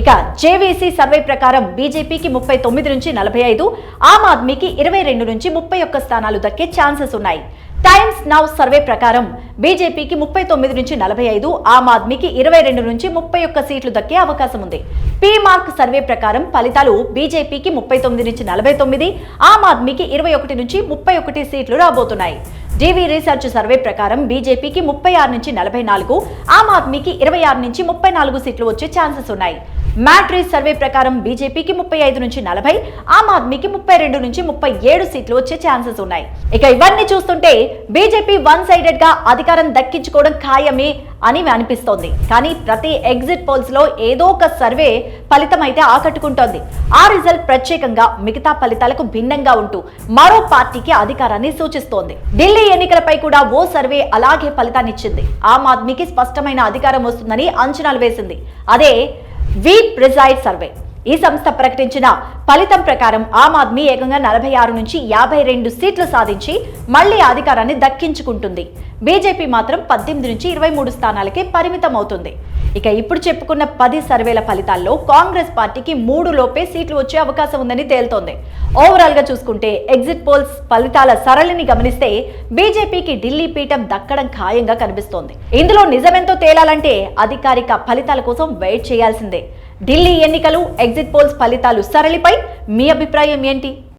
ఇక JVC survey ప్రకారం బీజేపీకి ముప్పై తొమ్మిది నుంచి నలభై ఐదు ఆమ్ ఆద్మీకి ఇరవై రెండు నుంచి ముప్పై ఒక్క స్థానాలు దక్కే ఛాన్సెస్ ఉన్నాయి. టైమ్స్ నౌ సర్వే ప్రకారం బీజేపీకి ముప్పై తొమ్మిది నుంచి నలభై ఐదు ఆమ్ ఆద్మీకి ఇరవై రెండు నుంచి ముప్పై ఒక్క సీట్లు దక్కే అవకాశం ఉంది. పీ మార్క్ సర్వే ప్రకారం ఫలితాలు బీజేపీకి ముప్పై తొమ్మిది నుంచి నలభై తొమ్మిది ఆమ్ ఆద్మీకి ఇరవై ఒకటి నుంచి ముప్పై ఒకటి సీట్లు రాబోతున్నాయి. డీవీ రీసెర్చ్ సర్వే ప్రకారం బీజేపీకి ముప్పై ఆరు నుంచి నలభై నాలుగు ఆమ్ ఆద్మీకి ఇరవై ఆరు నుంచి ముప్పై నాలుగు సీట్లు వచ్చే ఛాన్సెస్ ఉన్నాయి. మ్యాట్రిస్ సర్వే ప్రకారం బీజేపీకి ముప్పై ఐదు నుంచి నలభై ఆమ్ ఆద్మీకి ముప్పై రెండు నుంచి ముప్పై ఏడు సీట్లు వచ్చే ఛాన్సెస్ ఉన్నాయి. ఇక ఇవన్నీ చూస్తుంటే బీజేపీ వన్ సైడెడ్గా అధికారం దక్కించుకోవడం ఖాయమే అని అనిపిస్తోంది. కానీ ప్రతి ఎగ్జిట్ పోల్స్లో ఏదో ఒక సర్వే ఫలితం అయితే ఆకట్టుకుంటోంది. ఆ రిజల్ట్ ప్రత్యేకంగా మిగతా ఫలితాలకు భిన్నంగా ఉంటూ మరో పార్టీకి అధికారాన్ని సూచిస్తోంది. ఢిల్లీ ఎన్నికలపై కూడా ఓ సర్వే అలాగే ఫలితాన్నిచ్చింది. ఆమ్ ఆద్మీకి స్పష్టమైన అధికారం వస్తుందని అంచనాలు వేసింది. అదే We Preside Survey. ఈ సంస్థ ప్రకటించిన ఫలితం ప్రకారం ఆమ్ ఆద్మీ ఏకంగా నలభై ఆరు నుంచి యాభై రెండు సీట్లు సాధించి మళ్ళీ అధికారాన్ని దక్కించుకుంటుంది. బీజేపీ మాత్రం పద్దెనిమిది నుంచి ఇరవై మూడు స్థానాలకే పరిమితం అవుతుంది ఇక ఇప్పుడు చెప్పుకున్న పది సర్వేల ఫలితాల్లో కాంగ్రెస్ పార్టీకి మూడు లోపే సీట్లు వచ్చే అవకాశం ఉందని తేలుతోంది. ఓవరాల్గా చూసుకుంటే ఎగ్జిట్ పోల్స్ ఫలితాల సరళిని గమనిస్తే బీజేపీకి ఢిల్లీ పీఠం దక్కడం ఖాయంగా కనిపిస్తోంది. ఇందులో నిజమెంతో తేలాలంటే అధికారిక ఫలితాల కోసం వెయిట్ చేయాల్సిందే. ఢిల్లీ ఎన్నికలు ఎగ్జిట్ పోల్స్ ఫలితాలు సరళిపై మీ అభిప్రాయం ఏంటి?